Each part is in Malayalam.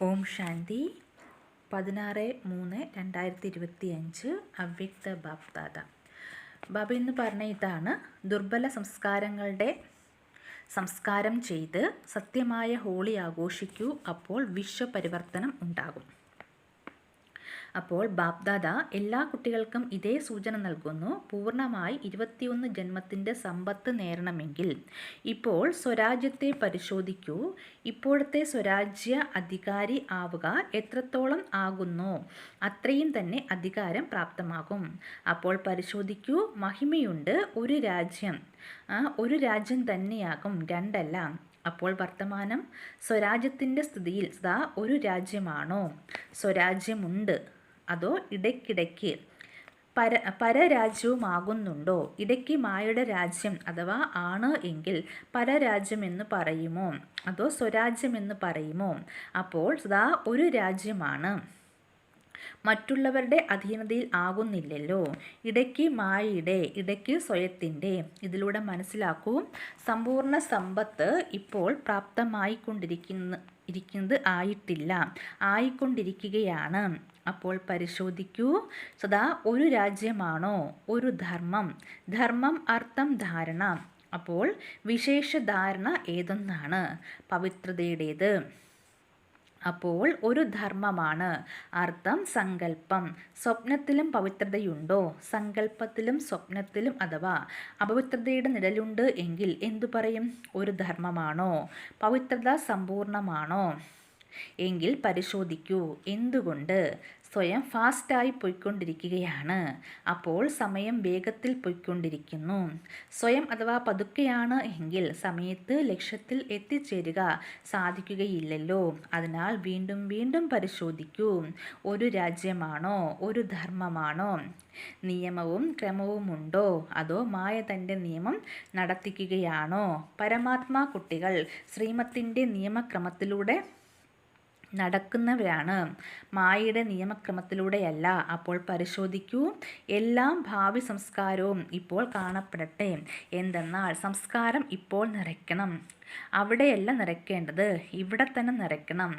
ഓം ശാന്തി. പതിനാറ് മൂന്ന് രണ്ടായിരത്തി ഇരുപത്തി അഞ്ച് അവ്യക്ത ബാപ്ദാദ ബാബ എന്ന് പറഞ്ഞ ഇതാണ് ദുർബല സംസ്കാരങ്ങളുടെ സംസ്കാരം ചെയ്ത് സത്യമായ ഹോളി ആഘോഷിക്കൂ അപ്പോൾ വിശ്വപരിവർത്തനം ഉണ്ടാകും. അപ്പോൾ ബാപ്ദാദ എല്ലാ കുട്ടികൾക്കും ഇതേ സൂചന നൽകുന്നു. പൂർണമായി ഇരുപത്തിയൊന്ന് ജന്മത്തിന്റെ സമ്പത്ത് നേരണമെങ്കിൽ. ഇപ്പോൾ സ്വരാജ്യത്തെ പരിശോധിക്കൂ. ഇപ്പോഴത്തെ സ്വരാജ്യ അധികാരി ആവുക എത്രത്തോളം ആകുന്നു അത്രയും തന്നെ അധികാരം പ്രാപ്തമാകും. അപ്പോൾ പരിശോധിക്കൂ. മഹിമയുണ്ട് ഒരു രാജ്യം. ഒരു രാജ്യം തന്നെയാകും രണ്ടല്ല. അപ്പോൾ വർത്തമാനം സ്വരാജ്യത്തിന്റെ സ്ഥിതിയിൽ സദാ ഒരു രാജ്യമാണോ? സ്വരാജ്യമുണ്ട്. അതോ ഇടയ്ക്കിടയ്ക്ക് പര പരരാജ്യവുമാകുന്നുണ്ടോ? ഇടയ്ക്ക് മായയുടെ രാജ്യം അഥവാ ആണ് എങ്കിൽ പരരാജ്യമെന്ന് പറയുമോ? അതോ സ്വരാജ്യമെന്ന് പറയുമോ? അപ്പോൾ സദാ ഒരു രാജ്യമാണ്. മറ്റുള്ളവരുടെ അധീനതയിൽ ആകുന്നില്ലല്ലോ. ഇടയ്ക്ക് മായയുടെ ഇടയ്ക്ക് സ്വയത്തിന്റെ. ഇതിലൂടെ മനസ്സിലാക്കൂ സമ്പൂർണ സമ്പത്ത് ഇപ്പോൾ പ്രാപ്തമായിക്കൊണ്ടിരിക്കുന്ന ഇരിക്കുന്നത് ആയിട്ടില്ല. ആയിക്കൊണ്ടിരിക്കുകയാണ്. അപ്പോൾ പരിശോധിക്കൂ. സദാ ഒരു രാജ്യമാണോ? ഒരു ധർമ്മം. ധർമ്മം അർത്ഥം ധാരണ. അപ്പോൾ വിശേഷ ധാരണ ഏതൊന്നാണ്? പവിത്രതയുടേത്. അപ്പോൾ ഒരു ധർമ്മമാണ്. അർത്ഥം സങ്കല്പം. സ്വപ്നത്തിലും പവിത്രതയുണ്ടോ? സങ്കല്പത്തിലും സ്വപ്നത്തിലും അഥവാ അപവിത്രതയുടെ നിഴലുണ്ട് എങ്കിൽ എന്തു പറയും? ഒരു ധർമ്മമാണോ? പവിത്രത സമ്പൂർണമാണോ? എങ്കിൽ പരിശോധിക്കൂ. എന്തുകൊണ്ട്? സ്വയം ഫാസ്റ്റായി പോയിക്കൊണ്ടിരിക്കുകയാണ്. അപ്പോൾ സമയം വേഗത്തിൽ പോയിക്കൊണ്ടിരിക്കുന്നു. സ്വയം അഥവാ പതുക്കെയാണ് എങ്കിൽ സമയത്ത് ലക്ഷ്യത്തിൽ എത്തിച്ചേരുക സാധിക്കുകയില്ലല്ലോ. അതിനാൽ വീണ്ടും വീണ്ടും പരിശോധിക്കൂ. ഒരു രാജ്യമാണോ? ഒരു ധർമ്മമാണോ? നിയമവും ക്രമവുമുണ്ടോ അതോ മായ തന്റെ നിയമം നടത്തിക്കുകയാണോ? പരമാത്മാ കുട്ടികൾ ശ്രീമത്തിന്റെ നിയമക്രമത്തിലൂടെ നടക്കുന്നവരാണ്. മായയുടെ നിയമക്രമത്തിലൂടെയല്ല അപ്പോൾ പരിശോധിക്കൂ. എല്ലാം ഭാവി സംസ്കാരവും ഇപ്പോൾ കാണപ്പെടട്ടെ. എന്തെന്നാൽ സംസ്കാരം ഇപ്പോൾ നിറയ്ക്കണം. അവിടെയല്ല നിറയ്ക്കേണ്ടത്. ഇവിടെ തന്നെ നിറയ്ക്കണം.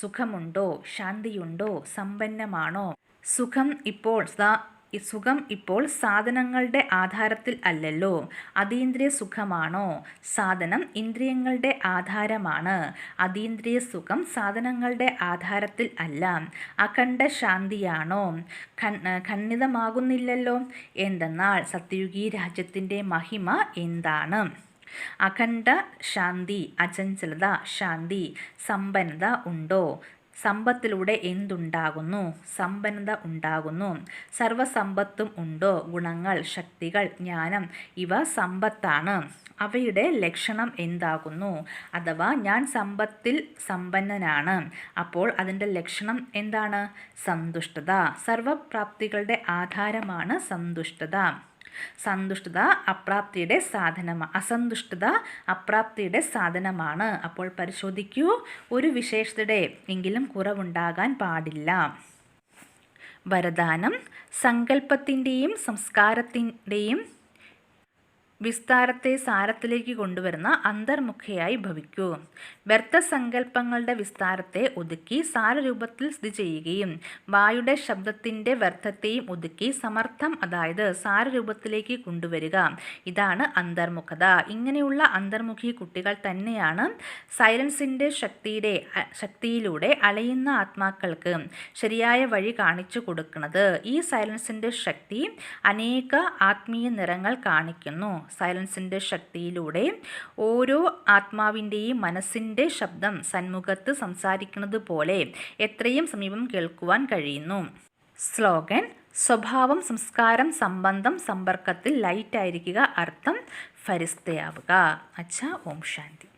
സുഖമുണ്ടോ? ശാന്തിയുണ്ടോ? സമ്പന്നമാണോ? സുഖം ഇപ്പോൾ സുഖം ഇപ്പോൾ സാധനങ്ങളുടെ ആധാരത്തിൽ അല്ലല്ലോ. അതീന്ദ്രിയ സുഖമാണോ? സാധനം ഇന്ദ്രിയങ്ങളുടെ ആധാരമാണ്. അതീന്ദ്രിയ സുഖം സാധനങ്ങളുടെ ആധാരത്തിൽ അല്ല. അഖണ്ഡ ശാന്തിയാണോ? ഖണ്ഡിതമാകുന്നില്ലല്ലോ. എന്തെന്നാൽ സത്യയുഗി രാജ്യത്തിന്റെ മഹിമ എന്താണ്? അഖണ്ഡ ശാന്തി അചഞ്ചലത ശാന്തി സമ്പന്നത ഉണ്ടോ? സമ്പത്തിലൂടെ എന്തുണ്ടാകുന്നു? സമ്പന്നത ഉണ്ടാകുന്നു. സർവസമ്പത്തും ഉണ്ടോ? ഗുണങ്ങൾ ശക്തികൾ ജ്ഞാനം ഇവ സമ്പത്താണ്. അവയുടെ ലക്ഷണം എന്താകുന്നു? അഥവാ ഞാൻ സമ്പത്തിൽ സമ്പന്നനാണ് അപ്പോൾ അതിന്റെ ലക്ഷണം എന്താണ്? സന്തുഷ്ടത. സർവപ്രാപ്തികളുടെ ആധാരമാണ് സന്തുഷ്ടത. സന്തുഷ്ടത അപ്രാപ്തിയുടെ സാധനമാണ് അസന്തുഷ്ടത അപ്രാപ്തിയുടെ സാധനമാണ്. അപ്പോൾ പരിശോധിക്കൂ ഒരു വിശേഷതയുടെ എങ്കിലും കുറവുണ്ടാകാൻ പാടില്ല. വരദാനം സങ്കല്പത്തിന്റെയും സംസ്കാരത്തിന്റെയും വിസ്താരത്തെ സാരത്തിലേക്ക് കൊണ്ടുവരുന്ന അന്തർമുഖയായി ഭവിക്കൂ. വ്യർത്ഥസങ്കല്പങ്ങളുടെ വിസ്താരത്തെ ഒതുക്കി സാരരൂപത്തിൽ സ്ഥിതി ചെയ്യുകയും വായുടെ ശബ്ദത്തിന്റെ വ്യർത്ഥത്തെയും ഒതുക്കി സമർത്ഥം അതായത് സാരരൂപത്തിലേക്ക് കൊണ്ടുവരിക. ഇതാണ് അന്തർമുഖത. ഇങ്ങനെയുള്ള അന്തർമുഖി കുട്ടികൾ തന്നെയാണ് സൈലൻസിന്റെ ശക്തിയുടെ ശക്തിയിലൂടെ അലയുന്ന ആത്മാക്കൾക്ക് ശരിയായ വഴി കാണിച്ചു കൊടുക്കുന്നത്. ഈ സൈലൻസിന്റെ ശക്തി അനേക ആത്മീയ നിറങ്ങൾ കാണിക്കുന്നു. സൈലൻസിന്റെ ശക്തിയിലൂടെ ഓരോ ആത്മാവിന്റെയും മനസ്സിന്റെ ശബ്ദം സന്മുഖത്ത് സംസാരിക്കുന്നത് പോലെ എത്രയും സമീപം കേൾക്കുവാൻ കഴിയുന്നു. സ്ലോഗൻ സ്വഭാവം സംസ്കാരം സംബന്ധം സമ്പർക്കത്തിൽ ലൈറ്റായിരിക്കുക അർത്ഥം ഫരിസ്തയാവുക. അച്ഛ ഓം ശാന്തി.